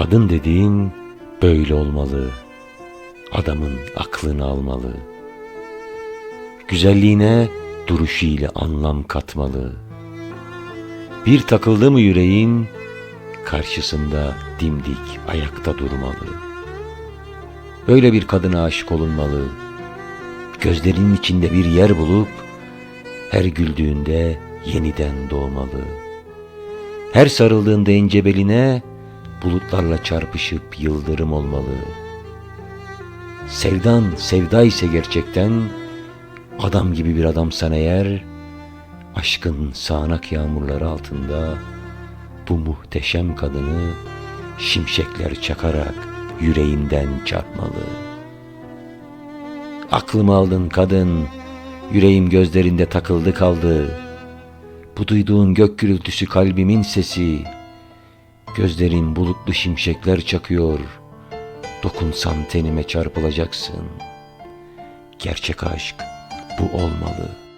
Kadın dediğin böyle olmalı. Adamın aklını almalı. Güzelliğine duruşuyla anlam katmalı. Bir takıldı mı yüreğin karşısında dimdik ayakta durmalı. Böyle bir kadına aşık olunmalı. Gözlerinin içinde bir yer bulup her güldüğünde yeniden doğmalı. Her sarıldığında ince beline bulutlarla çarpışıp yıldırım olmalı. Sevdan sevda ise gerçekten adam gibi bir adamsan eğer aşkın sağanak yağmurları altında bu muhteşem kadını şimşekler çakarak yüreğinden çarpmalı. Aklımı aldın kadın, yüreğim gözlerinde takıldı kaldı. Bu duyduğun gök gürültüsü kalbimin sesi. Gözlerin bulutlu şimşekler çakıyor. Dokunsan tenime çarpılacaksın. Gerçek aşk bu olmalı.''